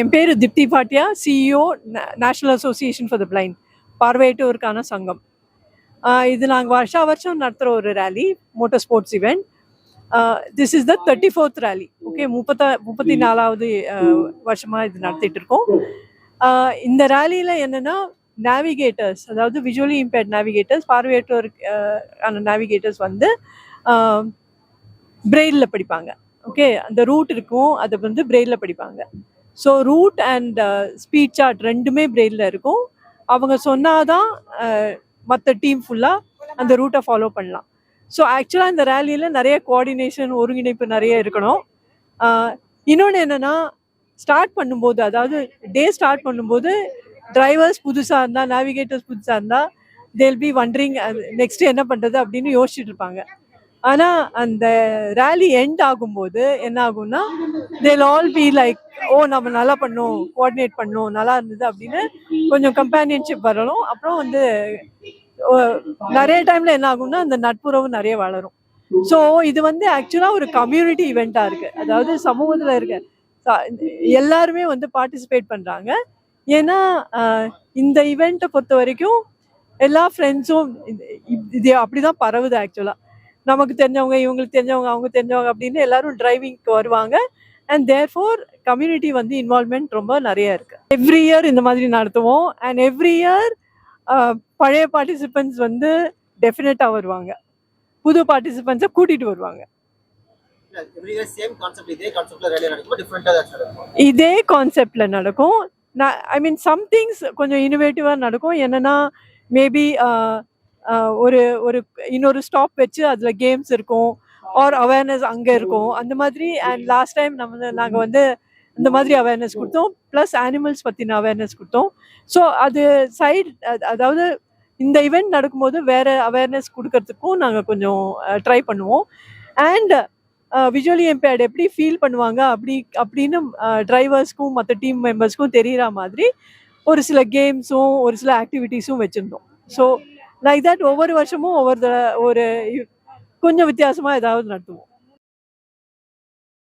என் பேர் Dipti Bhatia CEO National Association for the Blind பார்வையிட்டோருக்கான சங்கம். இது நாங்கள் வருஷா வருஷம் நடத்துகிற ஒரு rally motor sports event this is the thirty fourth rally okay முப்பத்த முப்பத்தி நாலாவது வருஷமாக இது நடத்திட்டு இருக்கோம் இந்த ரேலியில் என்னென்னா நேவிகேட்டர்ஸ் அதாவது விஜுவலி இம்பேர்ட் நேவிகேட்டர்ஸ் பார்வையற்றோர் ஆன நேவிகேட்டர்ஸ் வந்து பிரெயிலில் படிப்பாங்க. ஓகே அந்த ரூட் இருக்கும் அதை வந்து பிரெயிலில் படிப்பாங்க. So route and speed chart ரெண்டுமே பிரெயிலில் இருக்கும். அவங்க சொன்னாதான் மற்ற டீம் ஃபுல்லாக அந்த ரூட்டை ஃபாலோ பண்ணலாம். ஸோ ஆக்சுவலாக இந்த ரேலியில் நிறைய கோஆர்டினேஷன் ஒருங்கிணைப்பு நிறைய இருக்கணும். இன்னொன்று என்னென்னா ஸ்டார்ட் பண்ணும்போது அதாவது டே ஸ்டார்ட் பண்ணும்போது டிரைவர்ஸ் புதுசாக இருந்தால் நேவிகேட்டர்ஸ் புதுசாக இருந்தால் தேல் பி வண்டரிங் நெக்ஸ்ட் என்ன பண்ணுறது அப்படின்னு யோசிச்சுட்டு இருப்பாங்க. ஆனால் அந்த ரேலி எண்ட் ஆகும்போது என்ன ஆகும்னா தேல் ஆல் பி லைக் ஓ நம்ம நல்லா பண்ணோம் கோஆர்டினேட் பண்ணோம் நல்லா இருந்தது அப்படின்னு கொஞ்சம் கம்பேனியன்ஷிப் வரணும். அப்புறம் வந்து நிறைய டைம்ல என்ன ஆகும்னா அந்த நட்புறவு நிறைய வளரும். ஸோ இது வந்து ஆக்சுவலாக ஒரு கம்யூனிட்டி இவெண்ட்டாக இருக்கு. அதாவது சமூகத்தில் இருக்க எல்லாருமே வந்து பார்ட்டிசிபேட் பண்ணுறாங்க ஏன்னா இந்த இவெண்ட்டை பொறுத்த வரைக்கும் எல்லா ஃப்ரெண்ட்ஸும் இது அப்படிதான் பரவுது ஆக்சுவலாக நமக்கு தெரிஞ்சவங்க இவங்களுக்கு தெரிஞ்சவங்க அவங்க தெரிஞ்சவங்க அப்படின்னு எல்லாரும் டிரைவிங்க்கு வருவாங்க. அண்ட் தேர் ஃபோர் கம்யூனிட்டி வந்து இன்வால்மெண்ட் ரொம்ப நிறைய இருக்கு. எவ்ரி இயர் இந்த மாதிரி நடத்துவோம். அண்ட் எவ்ரி இயர் பழைய பார்ட்டிசிபெண்ட்ஸ் வந்து டெஃபினட்டாக வருவாங்க. புது பார்ட்டிசிபெண்ட்ஸை கூட்டிட்டு வருவாங்க. கான்செப்ட்ல நடக்கும்? இதே கான்செப்ட்ல நடக்கும். நான் ஐ மீன் சம்திங்ஸ் கொஞ்சம் இனோவேட்டிவாக நடக்கும். என்னன்னா மேபி ஒரு ஒரு இன்னொரு ஸ்டாப் வச்சு அதில் கேம்ஸ் இருக்கும். ஆர் அவேர்னஸ் அங்கே இருக்கும். அந்த மாதிரி அண்ட் லாஸ்ட் டைம் நம்ம நாங்கள் வந்து இந்த மாதிரி அவேர்னஸ் கொடுத்தோம். ப்ளஸ் அனிமல்ஸ் பற்றின அவேர்னஸ் கொடுத்தோம். ஸோ அது சைடு அதாவது இந்த இவெண்ட் நடக்கும்போது வேறு அவேர்னஸ் கொடுக்கறதுக்கும் நாங்கள் கொஞ்சம் ட்ரை பண்ணுவோம். அண்ட் விஜுவலி எம்பேர்டு எப்படி ஃபீல் பண்ணுவாங்க? அப்படி அப்படின்னு டிரைவர்ஸ்க்கும் மற்ற டீம் மெம்பர்ஸ்க்கும் தெரிகிற மாதிரி ஒரு சில கேம்ஸும் ஒரு சில ஆக்டிவிட்டீஸும் வச்சுருந்தோம். ஸோ லைக் தட் ஒவ்வொரு வருஷமும் ஒவ்வொரு த- ஒரு கொஞ்சம் வித்தியாசமாக ஏதாவது நடத்துவோம்.